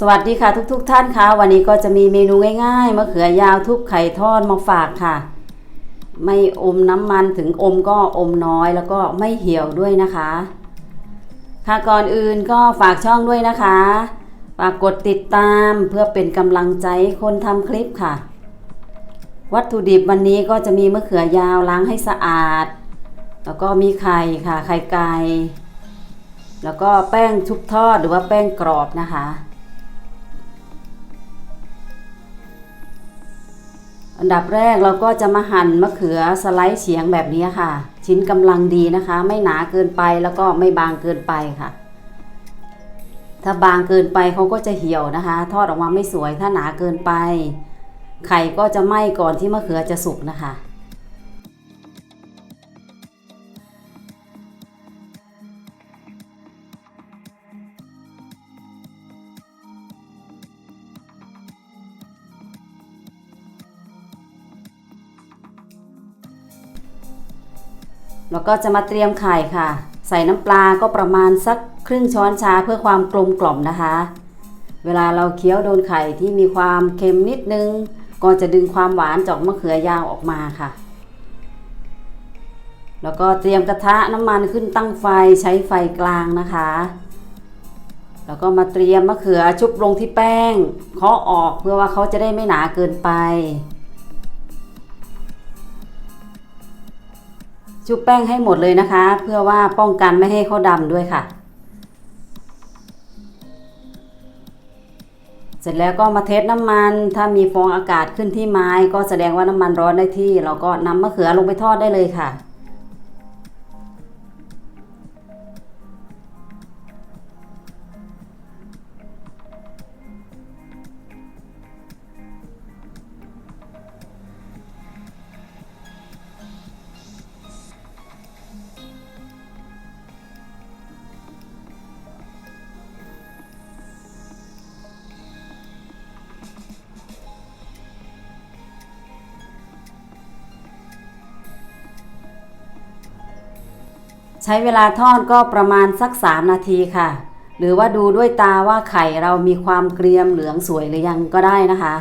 สวัสดีค่ะทุกๆทท่านคะวันนี้ก็จะมีเมนูง่ายๆมะเขือยาวทุบไข่ทอดมาฝากค่ะ ไม่อมน้ำมันถึงอมก็อมน้อยแล้วก็ไม่เหี่ยวด้วยนะคะ ค่ะก่อนอื่นก็ฝากช่องด้วยนะคะ ฝากกดติดตามเพื่อเป็นกำลังใจคนทำคลิปค่ะ วัตถุดิบวันนี้ก็จะมีมะเขือยาวล้างให้สะอาด แล้วก็มีไข่ค่ะไข่ไก่แล้วก็แป้งชุบทอดหรือว่าแป้งกรอบนะคะ อันดับแรกเราก็จะมาหั่นมะเขือสไลด์เฉียงแบบนี้ค่ะ ชิ้นกำลังดีนะคะ ไม่หนาเกินไปแล้วก็ไม่บางเกินไปค่ะ ถ้าบางเกินไปเขาก็จะเหี่ยวนะคะ ทอดออกมาไม่สวยถ้าหนาเกินไป ไข่ก็จะไหม้ก่อนที่มะเขือจะสุกนะคะ แล้วก็จะมาเตรียมไข่ค่ะ ใส่น้ำปลาก็ประมาณสักครึ่งช้อนชาเพื่อความกลมกล่อมนะคะ เวลาเราเคี้ยวโดนไข่ที่มีความเค็มนิดนึง ก็จะดึงความหวานจากมะเขือยาวออกมาค่ะ แล้วก็เตรียมกระทะน้ำมันขึ้นตั้งไฟใช้ไฟกลางนะคะ แล้วก็มาเตรียมมะเขือชุบลงที่แป้งเคาะออกเพื่อว่าเขาจะได้ไม่หนาเกินไป ชุบแป้งให้หมดเลยนะคะ เพื่อว่าป้องกันไม่ให้เขาดำด้วยค่ะ เสร็จแล้วก็มาเทสน้ำมัน ถ้ามีฟองอากาศขึ้นที่ไม้ ก็แสดงว่าน้ำมันร้อนได้ที่ เราก็นำมะเขือลงไปทอดได้เลยค่ะ ใช้เวลาทอดก็ประมาณสัก 3 นาทีค่ะ หรือว่าดูด้วยตาว่าไข่เรามีความเกรียมเหลืองสวยหรือยังก็ได้นะคะ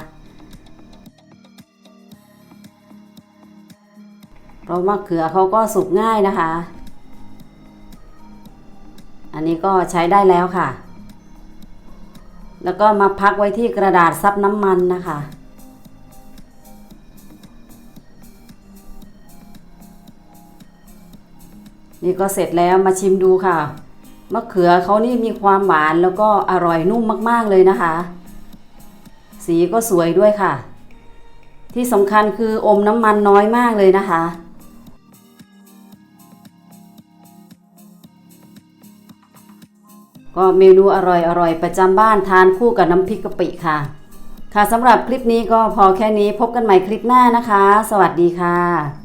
เพราะมะเขือเขาก็สุกง่ายนะคะ อันนี้ก็ใช้ได้แล้วค่ะ แล้วก็มาพักไว้ที่กระดาษซับน้ำมันนะคะ นี่ก็เสร็จแล้วมาชิมดูค่ะ มะเขือเขานี่มีความหวานแล้วก็อร่อยนุ่มมากๆเลยนะคะ สีก็สวยด้วยค่ะ ที่สำคัญคืออมน้ำมันน้อยมากเลยนะคะ ก็เมนูอร่อยๆประจำบ้านทานคู่กับน้ำพริกกะปิค่ะ ค่ะสำหรับคลิปนี้ก็พอแค่นี้พบกันใหม่คลิปหน้านะคะ สวัสดีค่ะ